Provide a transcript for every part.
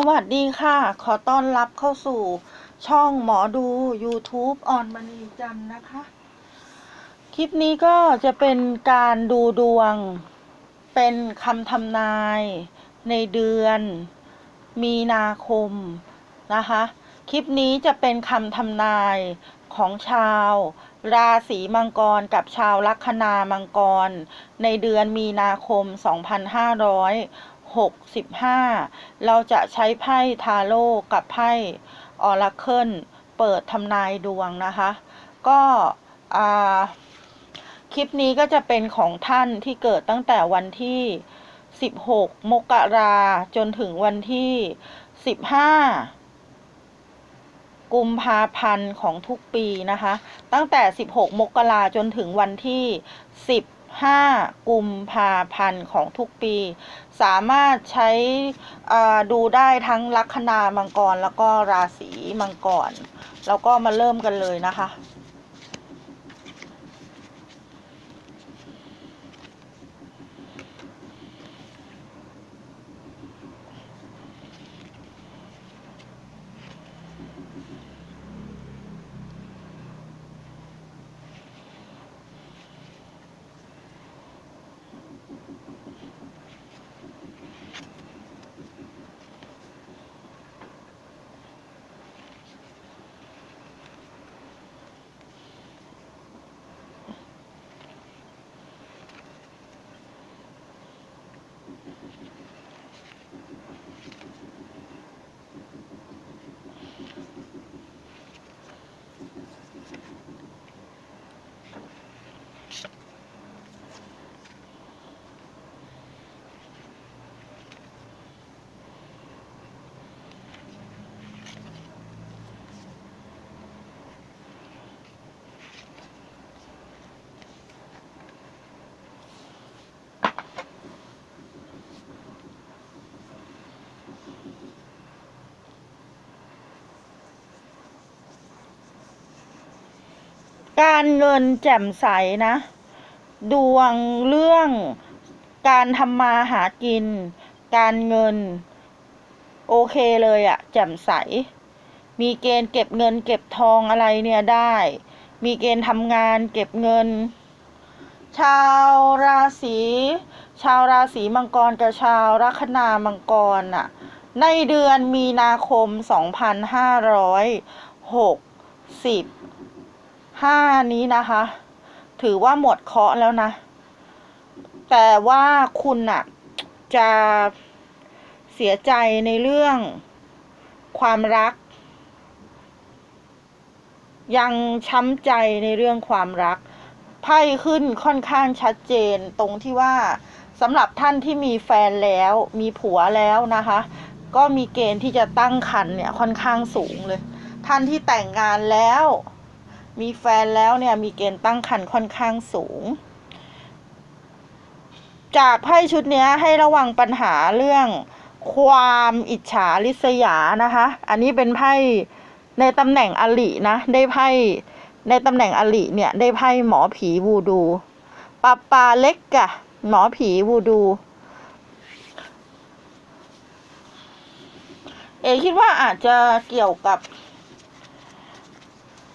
สวัสดีค่ะ ขอต้อนรับเข้าสู่ช่องหมอดู YouTube ออนมณีจันนะคะ คลิปนี้ก็จะเป็นการดูดวง เป็นคำทำนายในเดือนมีนาคมนะคะ คลิปนี้จะเป็นคำทำนายของชาว ราศีมังกรกับชาวลัคนามังกร ในเดือนมีนาคม 65 เราจะใช้ไพ่ทาโร่กับไพ่ออราเคิลเปิดทำนายดวงนะคะ ก็คลิปนี้ก็จะเป็นของท่านที่เกิดตั้งแต่วันที่ 16 มกราจนถึงวันที่ 15 กุมภาพันธ์ของทุกปีนะคะ ตั้งแต่ 16 มกราจนถึงวันที่ 15 กุมภาพันธ์ของทุกปี สามารถใช้อ่าดูได้ทั้งลัคนามังกรแล้วก็ราศีมังกร แล้วก็มาเริ่มกันเลยนะคะ การเงินแจ่มใสนะ ดวงเรื่องการทำมาหากิน การเงิน โอเคเลยอะแจ่มใส มีเกณฑ์เก็บเงิน เก็บทองอะไรเนี่ยได้ มีเกณฑ์ทำงานเก็บเงิน ชาวราศีชาวราศีมังกรกับชาวลัคนามังกรน่ะในเดือนมีนาคม 2560 ห้านี้นะคะ ถือว่าหมดเคาะแล้วนะ แต่ว่าคุณน่ะจะเสียใจในเรื่องความรัก ยังช้ำใจในเรื่องความรักไพ่ขึ้นค่อนข้างชัดเจนตรงที่ว่าสำหรับท่านที่มีแฟนแล้วมีผัวแล้วนะคะ ก็มีเกณฑ์ที่จะตั้งครรภ์เนี่ยค่อนข้างสูงเลย ท่านที่แต่งงานแล้ว มีแฟนแล้วเนี่ยมีเกณฑ์ตั้งครรภ์ค่อนข้างสูง จากไพ่ชุดนี้ให้ระวังปัญหาเรื่องความอิจฉาริษยานะคะ อันนี้เป็นไพ่ในตำแหน่งอลินะ ได้ไพ่ในตำแหน่งอลิเนี่ยได้ไพ่หมอผีวูดูปาปาเล็กกะหมอผีวูดู เอคิดว่าอาจจะเกี่ยวกับ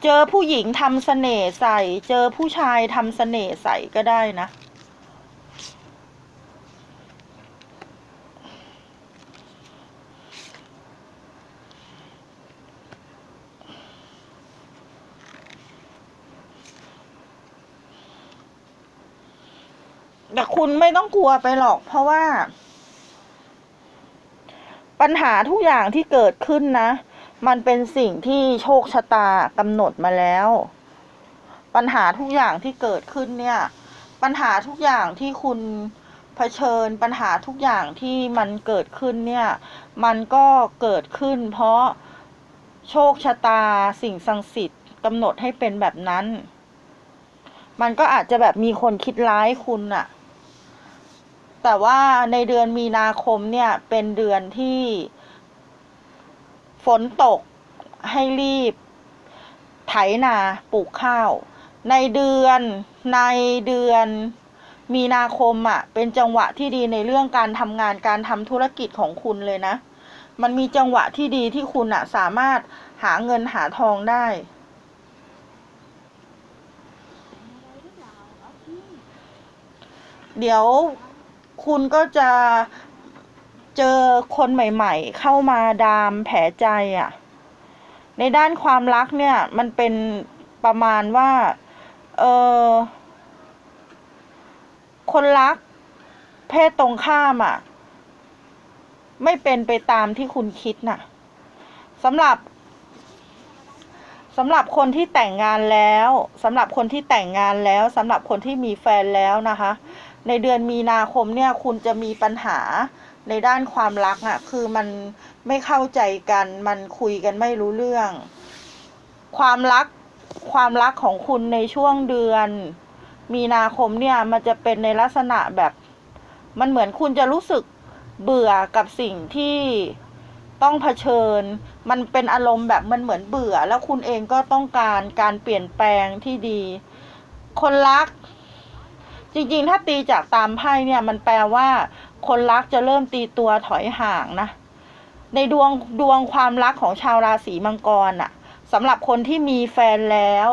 เจอผู้หญิงทำเสน่ห์ใส่ เจอผู้ชายทำเสน่ห์ใส่ก็ได้นะ แต่คุณไม่ต้องกลัวไปหรอก เพราะว่า ปัญหาทุกอย่างที่เกิดขึ้นนะ มันเป็นสิ่งที่โชคชะตากำหนดมาแล้ว ปัญหาทุกอย่างที่เกิดขึ้นเนี่ย ปัญหาทุกอย่างที่คุณเผชิญปัญหาทุกอย่างที่มันเกิดขึ้นเนี่ย มันก็เกิดขึ้น เพราะโชคชะตาสิ่งศักดิ์สิทธิ์กำหนดให้เป็นแบบนั้น มันก็อาจจะแบบมีคนคิดร้ายคุณอะแต่ว่าในเดือนมีนาคมเนี่ยเป็นเดือนที่ ฝนตกให้รีบ ไถนาปลูกข้าว ในเดือนในเดือน มีนาคมอะ่ะ เป็นจังหวะที่ดีในเรื่องการทำงานการทำธุรกิจของคุณเลยนะ มันมีจังหวะที่ดีที่คุณอะสามารถหาเงินหาทองได้เดี๋ยวคุณก็จะ เจอคนใหม่ ๆ เข้ามาดามแผลใจอะ่ะ ในด้านความรักเนี่ย มันเป็นประมาณว่า เออคนรัก เพศตรงข้ามอะ่ะ ไม่เป็นไปตามที่คุณคิดน่ะสำหรับสำหรับคนที่แต่งงานแล้วสำหรับคนที่แต่งงานแล้วสำหรับคนที่มีแฟนแล้วนะคะ ในเดือนมีนาคมเนี่ย คุณจะมีปัญหา ในด้านความรักอะ่ะ คือมันไม่เข้าใจกัน มันคุยกันไม่รู้เรื่อง ความรักความรักของคุณในช่วงเดือน มีนาคมเนี่ยมันจะเป็นในลักษณะแบบ มันเหมือนคุณจะรู้สึกเบื่อกับสิ่งที่ต้องเผชิญ มันเป็นอารมณ์แบบมันเหมือนเบื่อ แล้วคุณเองก็ต้องการการเปลี่ยนแปลงที่ดี คนรัก จริงๆ ถ้าตีจากตามไพ่เนี่ย มันแปลว่า คนรักจะเริ่มตีตัวถอยห่างนะ ในดวงดวงความรักของชาวราศีมังกรอะสำหรับคนที่มีแฟนแล้ว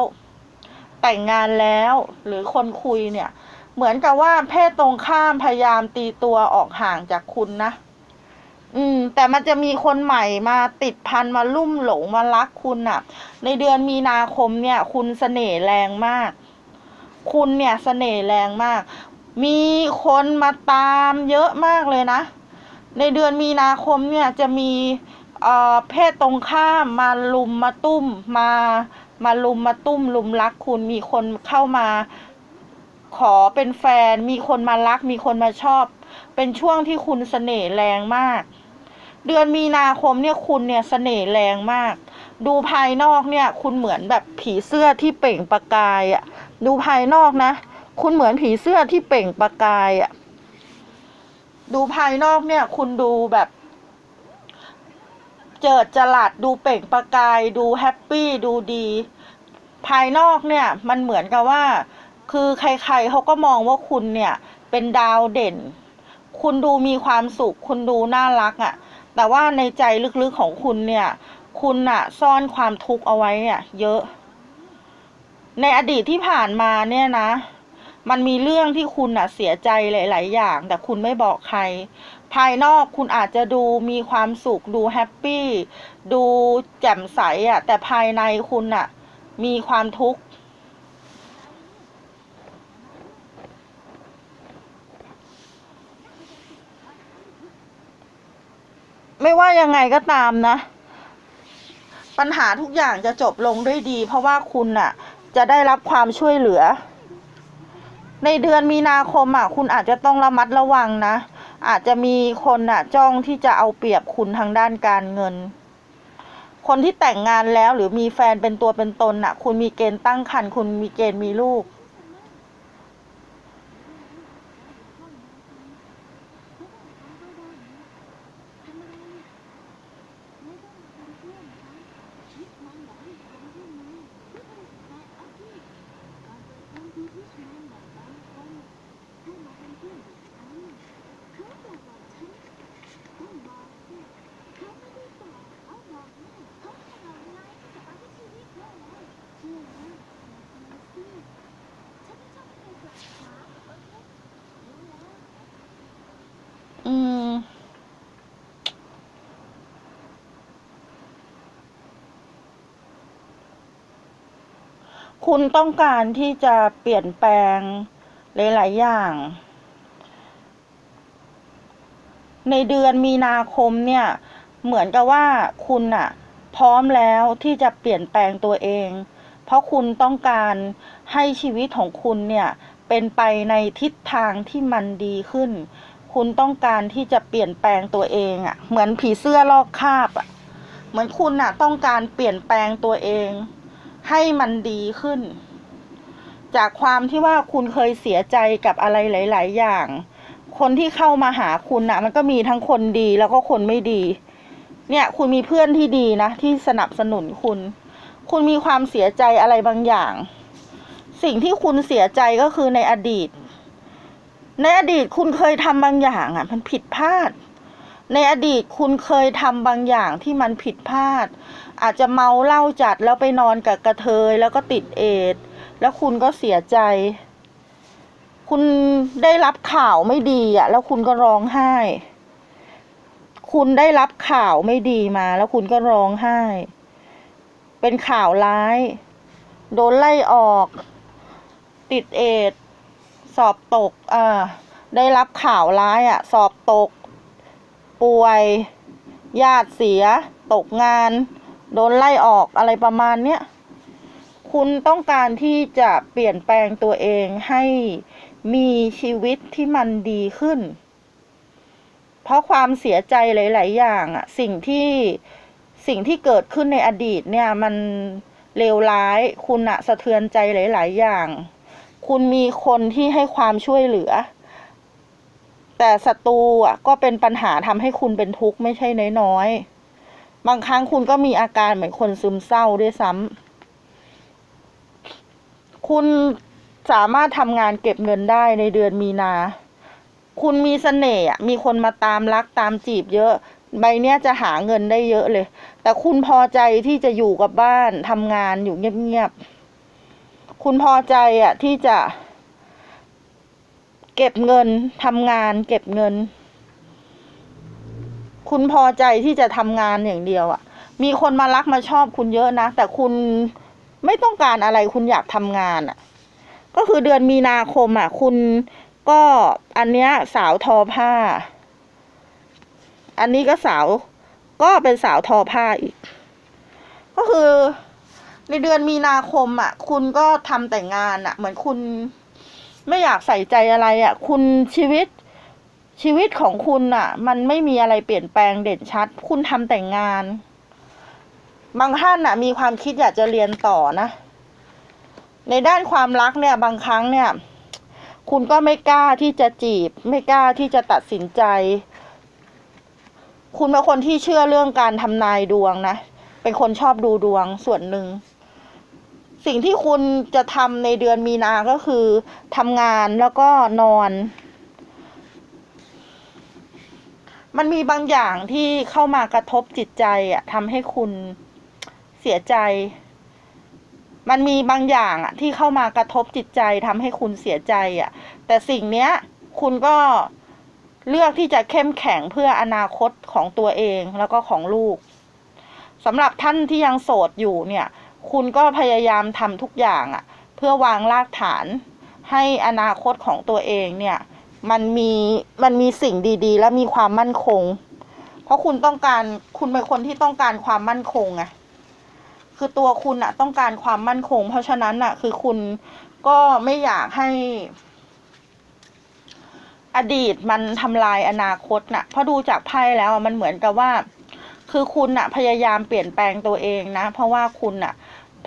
แต่งงานแล้วหรือคนคุยเนี่ย เหมือนกับว่าเพศตรงข้ามพยายามตีตัวออกห่างจากคุณนะ อืม แต่มันจะมีคนใหม่มาติดพันมาลุ่มหลงมารักคุณน่ะในเดือนมีนาคมเนี่ย คุณเสน่ห์แรงมาก คุณเนี่ยเสน่ห์แรงมาก มีคนมาตามเยอะมากเลยนะ ในเดือนมีนาคมเนี่ยจะมีเอ่อเพศตรงข้ามมาลุมมาตุ้มมามาลุมมาตุ้มลุมรักคุณมีคนเข้ามาขอเป็นแฟน มีคนมารัก มีคนมาชอบ เป็นช่วงที่คุณเสน่ห์แรงมาก เดือนมีนาคมเนี่ยคุณเนี่ยเสน่ห์แรงมาก ดูภายนอกเนี่ย คุณเหมือนแบบผีเสื้อที่เปล่งประกายอะดูภายนอกนะ คุณเหมือนผีเสื้อที่เปล่งประกายอะดูภายนอกเนี่ย คุณดูแบบ เจิดจรัสดูเปล่งประกาย ดูแฮปปี้ดูดี ภายนอกเนี่ย มันเหมือนกับว่า คือใครๆเขาก็มองว่าคุณเนี่ย เป็นดาวเด่น คุณดูมีความสุข คุณดูน่ารักอะ่ะ แต่ว่าในใจลึกๆของคุณเนี่ย คุณอะซ่อนความทุกข์เอาไว้อะเยอะ ในอดีตที่ผ่านมาเนี่ยนะ มันมีเรื่องที่คุณอะเสียใจหลาย ๆ อย่าง แต่คุณไม่บอกใคร ภายนอกคุณอาจจะดูมีความสุข ดูแฮปปี้ ดูแจ่มใสอะแต่ภายในคุณอะมีความทุกข์ไม่ว่ายังไงก็ตามนะ ปัญหาทุกอย่างจะจบลงด้วยดี เพราะว่าคุณน่ะจะได้รับความช่วยเหลือ ในเดือนมีนาคมอะคุณอาจจะต้องระมัดระวังนะ อาจจะมีคนอะจ้องที่จะเอาเปรียบคุณทางด้านการเงิน คนที่แต่งงานแล้วหรือมีแฟนเป็นตัวเป็นตนน่ะ คุณมีเกณฑ์ตั้งครรภ์คุณมีเกณฑ์มีลูก อืม คุณต้องการที่จะเปลี่ยนแปลงหลาย ๆ อย่าง ในเดือนมีนาคมเนี่ย เหมือนกับว่าคุณอะพร้อมแล้วที่จะเปลี่ยนแปลงตัวเอง เพราะคุณต้องการให้ชีวิตของคุณเนี่ยเป็นไปในทิศทางที่มันดีขึ้น คุณต้องการที่จะเปลี่ยนแปลงตัวเองอะเหมือนผีเสื้อลอกคาบอะเหมือนคุณอะต้องการเปลี่ยนแปลงตัวเอง ให้มันดีขึ้น จากความที่ว่าคุณเคยเสียใจกับอะไรหลาย ๆ อย่าง คนที่เข้ามาหาคุณน่ะ มันก็มีทั้งคนดีแล้วก็คนไม่ดี เนี่ย คุณมีเพื่อนที่ดีนะที่สนับสนุนคุณ คุณมีความเสียใจอะไรบางอย่าง สิ่งที่คุณเสียใจก็คือในอดีต ในอดีตคุณเคยทำบางอย่างอะ มันผิดพลาด ในอดีตคุณเคยทำบางอย่างที่มันผิดพลาด อาจจะเมาเหล้าจัดแล้วไปนอนกับกระเทยแล้วก็ติดเอดแล้วคุณก็เสียใจ คุณได้รับข่าวไม่ดีอะ แล้วคุณก็ร้องไห้ คุณได้รับข่าวไม่ดีมา แล้วคุณก็ร้องไห้ เป็นข่าวร้าย โดนไล่ออก ติดเอด สอบตกอ่าได้รับข่าวร้ายอะ สอบตก ป่วย ญาติเสีย ตกงาน โดนไล่ออกอะไรประมาณเนี้ย คุณต้องการที่จะเปลี่ยนแปลงตัวเองให้มีชีวิตที่มันดีขึ้น เพราะความเสียใจหลาย ๆ อย่างอะสิ่งที่สิ่งที่เกิดขึ้นในอดีตเนี่ยมันเลวร้าย คุณอะสะเทือนใจหลาย ๆ อย่าง คุณมีคนที่ให้ความช่วยเหลือ แต่ศัตรูอะก็เป็นปัญหาทำให้คุณเป็นทุกข์ไม่ใช่น้อยๆ บางครั้งคุณก็มีอาการเหมือนคนซึมเศร้าด้วยซ้ำคุณสามารถทำงานเก็บเงินได้ในเดือนมีนา คุณมีเสน่ห์มีคนมาตามรักตามจีบเยอะ ใบเนี้ยจะหาเงินได้เยอะเลย แต่คุณพอใจที่จะอยู่กับบ้านทำงานอยู่เงียบๆ คุณพอใจอะที่จะ เก็บเงินทำงาน เก็บเงิน คุณพอใจที่จะทำงานอย่างเดียวอะ่ะมีคนมารักมาชอบคุณเยอะนะ แต่คุณไม่ต้องการอะไรคุณอยากทำงานอะ่ะก็คือเดือนมีนาคมอะคุณก็อันเนี้ยสาวทอผ้า อันนี้ก็สาวก็เป็นสาวทอผ้าอีก ก็คือ ในเดือนมีนาคมอะ่ะ คุณก็ทำแต่งานอะ่ะ เหมือนคุณไม่อยากใส่ใจอะไรอะ่ะ คุณชีวิตชีวิตของคุณอะ มันไม่มีอะไรเปลี่ยนแปลงเด่นชัด คุณทำแต่งงาน บางท่านอะ มีความคิดอยากจะเรียนต่อนะ ในด้านความรักเนี่ย บางครั้งเนี่ย คุณก็ไม่กล้าที่จะจีบ ไม่กล้าที่จะตัดสินใจ คุณเป็นคนที่เชื่อเรื่องการทำนายดวงนะเป็นคนชอบดูดวงส่วนหนึ่ง สิ่งที่คุณจะทำในเดือนมีนาก็คือทำงานแล้วก็นอน มันมีบางอย่างที่เข้ามากระทบจิตใจอะทำให้คุณเสียใจ มันมีบางอย่างอะที่เข้ามากระทบจิตใจทำให้คุณเสียใจอะแต่สิ่งเนี้ย คุณก็เลือกที่จะเข้มแข็งเพื่ออนาคตของตัวเองแล้วก็ของลูกสำหรับท่านที่ยังโสดอยู่เนี่ย คุณก็พยายามทำทุกอย่างอะเพื่อวางรากฐาน ให้อนาคตของตัวเองเนี่ย มันมีมันมีสิ่งดีๆ และมีความมั่นคง เพราะคุณต้องการคุณเป็นคนที่ต้องการความมั่นคงไงคือตัวคุณอะต้องการความมั่นคง เพราะฉะนั้นอะคือคุณก็ไม่อยากให้ อดีตมันทำลายอนาคตน่ะเพราะดูจากไพ่แล้วมันเหมือนกับว่า คือคุณอะพยายามเปลี่ยนแปลงตัวเองนะ เพราะว่าคุณอะ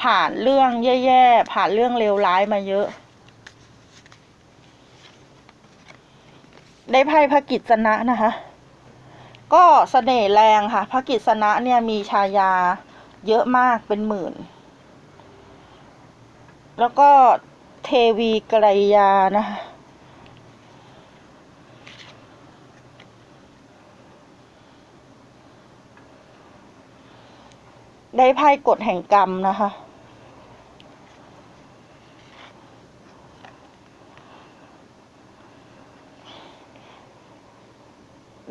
ผ่านเรื่องแย่ๆ ผ่านเรื่องเลวร้ายมาเยอะ ได้ไพ่พระกิจสนะนะคะ ก็เสน่ห์แรงค่ะพระกิจสนะเนี่ยมีชายาเยอะมากเป็นหมื่น แล้วก็เทวีกรยานะคะได้ไพ่กฎแห่งกรรมนะคะ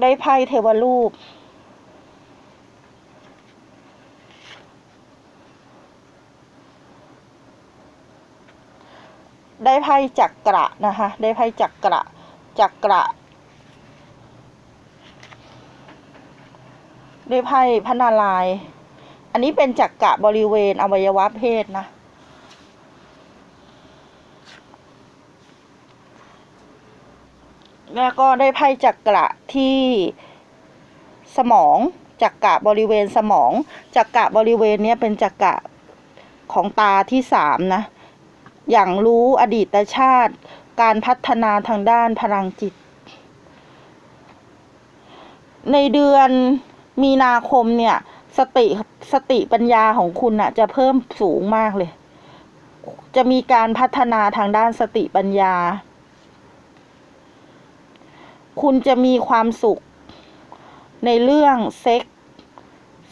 ได้ไพ่เทวรูป ได้ไพ่จักระนะคะ ได้ไพ่จักระจักระ ได้ไพ่พระนารายณ์อันนี้เป็นจักระบริเวณอวัยวะเพศนะแล้วก็ได้ไพ่จักระ ที่สมองจักระบริเวณสมองจักระบริเวณนี้เป็นจักระของตาที่สามนะ อย่างรู้อดีตชาติ การพัฒนาทางด้านพลังจิต ในเดือนมีนาคมเนี่ย สติสติปัญญาของคุณน่ะจะเพิ่มสูงมากเลย จะมีการพัฒนาทางด้านสติปัญญา คุณจะมีความสุข ในเรื่องเซ็กส์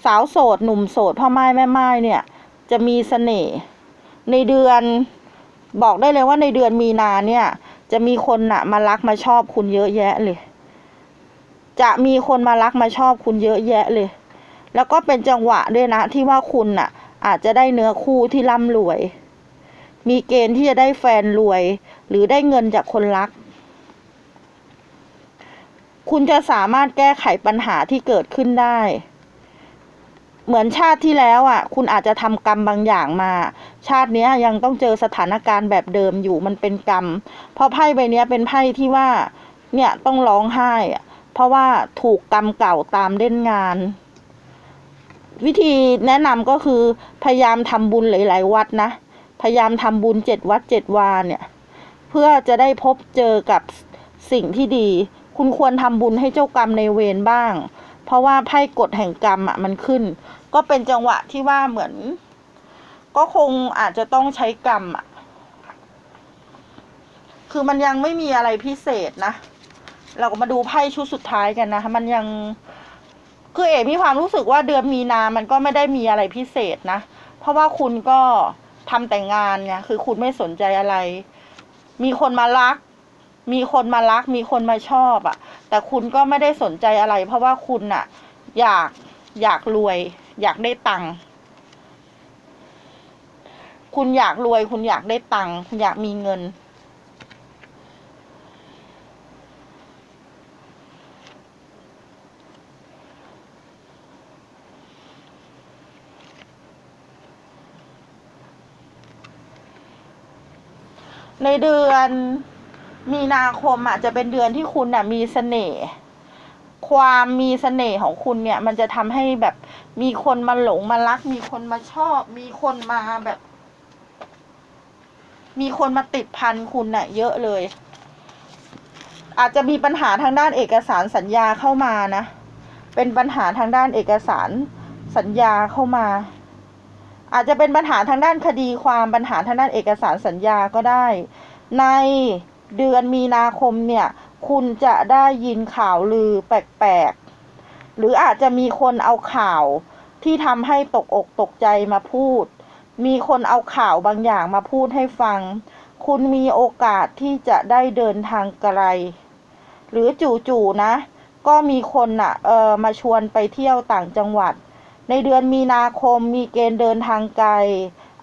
สาวโสด หนุ่มโสดพ่อไม้แม่ไม้เนี่ย จะมีเสน่ห์ในเดือนบอกได้เลยว่าในเดือนมีนาเนี่ย จะมีคนน่ะมารักมาชอบคุณเยอะแยะเลย จะมีคนมารักมาชอบคุณเยอะแยะเลย แล้วก็เป็นจังหวะด้วยนะที่ว่าคุณน่ะ อาจจะได้เนื้อคู่ที่ร่ำรวย มีเกณฑ์ที่จะได้แฟนรวย หรือได้เงินจากคนรัก คุณจะสามารถแก้ไขปัญหาที่เกิดขึ้นได้ เหมือนชาติที่แล้วอะ คุณอาจจะทำกรรมบางอย่างมา ชาตินี้ยังต้องเจอสถานการณ์แบบเดิมอยู่มันเป็นกรรม เพราะไพ่ใบนี้เป็นไพ่ที่ว่า เนี่ยต้องร้องไห้เพราะว่าถูกกรรมเก่าตามเล่นงาน วิธีแนะนำก็คือพยายามทำบุญหลาย ๆ วัดนะ พยายามทำบุญเจ็ดวัดเจ็ดวาเนี่ย เพื่อจะได้พบเจอกับสิ่งที่ดี คุณควรทำบุญให้เจ้ากรรมในเวรบ้าง เพราะว่าไพ่กฎแห่งกรรมอะมันขึ้น ก็เป็นจังหวะที่ว่าเหมือน ก็คงอาจจะต้องใช้กรรมอะคือมันยังไม่มีอะไรพิเศษนะ เราก็มาดูไพ่ชุดสุดท้ายกันนะคะมันยัง คือเอ๋มีความรู้สึกว่าเดือนมีนา มันก็ไม่ได้มีอะไรพิเศษนะ เพราะว่าคุณก็ทำแต่งานไง คือคุณไม่สนใจอะไร มีคนมารัก มีคนมารักมีคนมาชอบอะ่ะ แต่คุณก็ไม่ได้สนใจอะไร เพราะว่าคุณน่ะ อยากอยากรวย อยากได้ตังค์คุณอยากรวย คุณอยากได้ตังค์คุณอยากมีเงิน ในเดือน มีนาคมอะจะเป็นเดือนที่คุณอะ มีเสน่ห์ความมีเสน่ห์ของคุณเนี่ย มันจะทำให้แบบมีคนมาหลงมารัก มีคนมาชอบ มีคนมาแบบ มีคนมาติดพันคุณน่ะ เยอะเลย อาจจะมีปัญหาทางด้านเอกสารสัญญาเข้ามานะ เป็นปัญหาทางด้านเอกสารสัญญาเข้ามา อาจจะเป็นปัญหาทางด้านคดีความปัญหาทางด้านเอกสารสัญญาก็ได้ ใน เดือนมีนาคมเนี่ย คุณจะได้ยินข่าวลือแปลกๆ หรืออาจจะมีคนเอาข่าวที่ทำให้ตกอกตกใจมาพูด มีคนเอาข่าวบางอย่างมาพูดให้ฟัง คุณมีโอกาสที่จะได้เดินทางไกล หรือจู่ๆนะ ก็มีคนอะเออมาชวนไปเที่ยวต่างจังหวัด ในเดือนมีนาคมมีเกณฑ์เดินทางไกล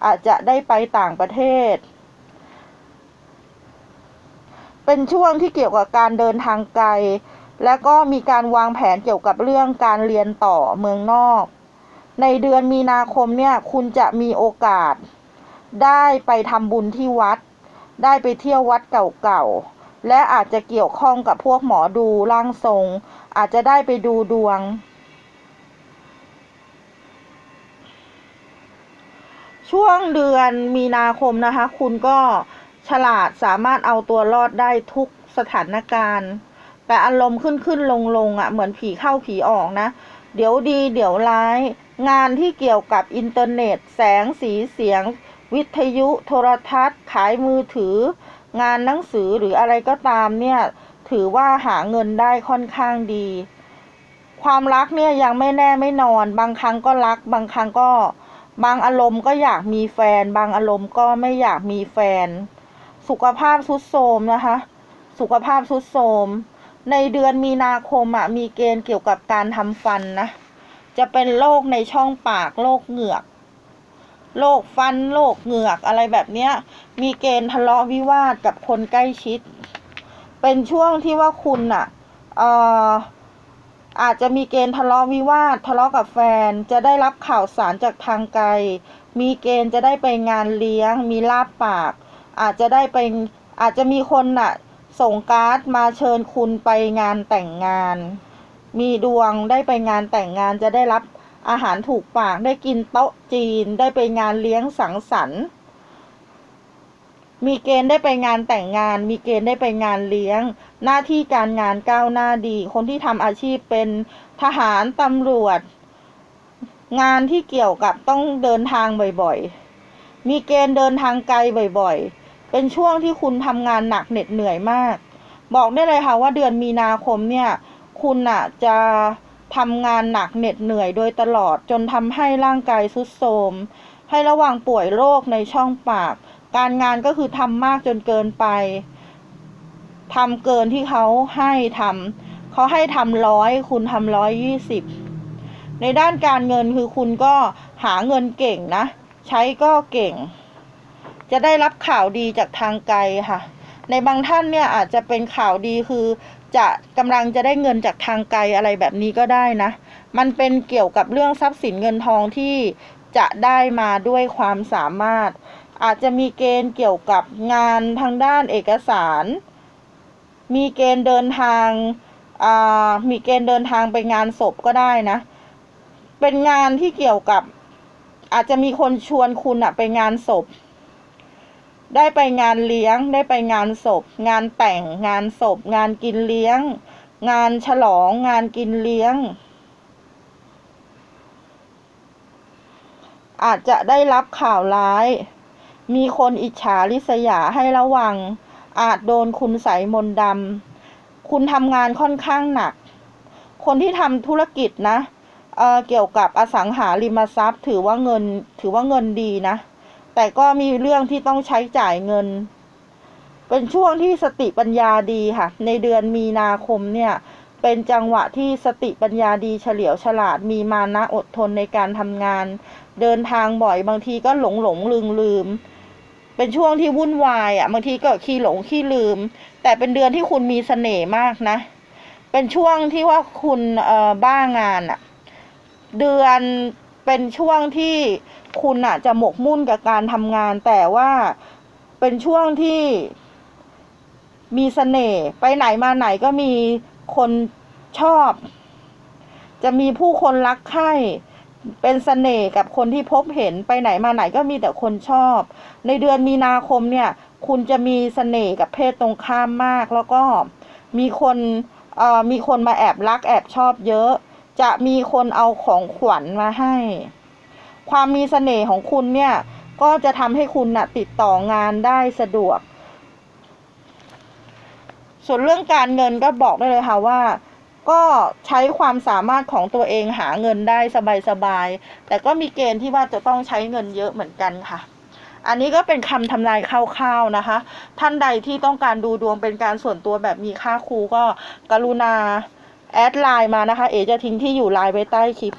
อาจจะได้ไปต่างประเทศ เป็นช่วงที่เกี่ยวกับการเดินทางไกล และก็มีการวางแผนเกี่ยวกับเรื่องการเรียนต่อเมืองนอก ในเดือนมีนาคมเนี่ยคุณจะมีโอกาส ได้ไปทำบุญที่วัด ได้ไปเที่ยววัดเก่าๆ และอาจจะเกี่ยวข้องกับพวกหมอดูร่างทรง อาจจะได้ไปดูดวงช่วงเดือนมีนาคมนะคะ คุณก็ ฉลาดสามารถเอาตัวรอดได้ทุกสถานการณ์ แต่อารมณ์ขึ้นขึ้นลงลงอะ เหมือนผีเข้าผีออกนะ เดี๋ยวดีเดี๋ยวร้าย งานที่เกี่ยวกับอินเทอร์เน็ต แสงสีเสียง วิทยุโทรทัศน์ ขายมือถือ งานหนังสือหรืออะไรก็ตามเนี่ย ถือว่าหาเงินได้ค่อนข้างดี ความรักเนี่ยยังไม่แน่ไม่นอน บางครั้งก็รัก บางครั้งก็ บางอารมณ์ก็อยากมีแฟน บางอารมณ์ก็ไม่อยากมีแฟน สุขภาพทรุดโทรมนะคะ สุขภาพทรุดโทรมในเดือนมีนาคมอะมีเกณฑ์เกี่ยวกับการทำฟันนะ จะเป็นโรคในช่องปากโรคเหงือกโรคฟันโรคเหงือกอะไรแบบเนี้ย มีเกณฑ์ทะเลาะวิวาทกับคนใกล้ชิด เป็นช่วงที่ว่าคุณอะเอ่ออาจจะมีเกณฑ์ทะเลาะวิวาททะเลาะกับแฟน จะได้รับข่าวสารจากทางไกล มีเกณฑ์จะได้ไปงานเลี้ยง มีลาบปาก อาจจะได้ไปอาจจะมีคนน่ะ ส่งการ์ดมาเชิญคุณไปงานแต่งงาน มีดวงได้ไปงานแต่งงานจะได้รับอาหารถูกปากได้กินโต๊ะจีนได้ไปงานเลี้ยงสังสรรค์มีเกณฑ์ได้ไปงานแต่งงาน มีเกณฑ์ได้ไปงานเลี้ยง หน้าที่การงานก้าวหน้าดี คนที่ทำอาชีพเป็นทหารตำรวจ งานที่เกี่ยวกับต้องเดินทางบ่อยๆ มีเกณฑ์เดินทางไกลบ่อยๆ เป็นช่วงที่คุณทำงานหนักเหน็ดเหนื่อยมาก บอกได้เลยค่ะว่าเดือนมีนาคมเนี่ย คุณน่ะจะทำงานหนักเหน็ดเหนื่อยโดยตลอดจนทำให้ร่างกายทรุดโทรมให้ระวังป่วยโรคในช่องปาก การงานก็คือทำมากจนเกินไปทำเกินที่เขาให้ทำเขาให้ทำร้อยคุณทำร้อยยี่สิบในด้านการเงินคือคุณก็หาเงินเก่งนะ ใช้ก็เก่ง จะได้รับข่าวดีจากทางไกลค่ะ ในบางท่านเนี่ยอาจจะเป็นข่าวดีคือ จะกำลังจะได้เงินจากทางไกลอะไรแบบนี้ก็ได้นะ มันเป็นเกี่ยวกับเรื่องทรัพย์สินเงินทองที่จะได้มาด้วยความสามารถ อาจจะมีเกณฑ์เกี่ยวกับงานทางด้านเอกสาร มีเกณฑ์เดินทางามีเกณฑ์เดินทางไปงานศพก็ได้นะ เป็นงานที่เกี่ยวกับอาจจะมีคนชวนคุณอะไปงานศพ ได้ไปงานเลี้ยง ได้ไปงานศพ งานแต่ง งานศพ งานกินเลี้ยง งานฉลอง งานกินเลี้ยง อาจจะได้รับข่าวร้าย มีคนอิจฉาริษยาให้ระวัง อาจโดนคุณใสมนดำคุณทำงานค่อนข้างหนัก คนที่ทำธุรกิจนะเเกี่ยวกับอสังหาริมทรัพย์ ถือว่าเงินถือว่าเงินดีนะ แต่ก็มีเรื่องที่ต้องใช้จ่ายเงิน เป็นช่วงที่สติปัญญาดีค่ะ ในเดือนมีนาคมเนี่ย เป็นจังหวะที่สติปัญญาดีเฉลียวฉลาดมีมานะอดทนในการทำงาน เดินทางบ่อยบางทีก็หลงหลงลืมลืมเป็นช่วงที่วุ่นวายอะบางทีก็ขี้หลงขี้ลืม แต่เป็นเดือนที่คุณมีเสน่ห์มากนะ เป็นช่วงที่ว่าคุณเอ่อบ้างานอะ เดือนเป็นช่วงที่ คุณอะจะหมกมุ่นกับการทำงาน แต่ว่าเป็นช่วงที่มีเสน่ห์ไปไหนมาไหนก็มีคนชอบ จะมีผู้คนรักใคร่เป็นเสน่ห์กับคนที่พบเห็นไปไหนมาไหนก็มีแต่คนชอบ ในเดือนมีนาคมเนี่ย คุณจะมีเสน่ห์กับเพศตรงข้ามมาก แล้วก็มีคนมีคนมาแอบรักแอบชอบเยอะ จะมีคนเอาของขวัญมาให้ ความมีเสน่ห์ของคุณเนี่ย ก็จะทำให้คุณน่ะติดต่องานได้สะดวก ส่วนเรื่องการเงินก็บอกได้เลยค่ะว่า ก็ใช้ความสามารถของตัวเองหาเงินได้สบายๆแต่ก็มีเกณฑ์ที่ว่าจะต้องใช้เงินเยอะเหมือนกันค่ะอันนี้ก็เป็นคำทำนายคร่าวๆนะคะ ท่านใดที่ต้องการดูดวงเป็นการส่วนตัวแบบมีค่าครูก็กรุณา แอดไลน์มานะคะ เอจะทิ้งที่อยู่ไลน์ไว้ใต้คลิป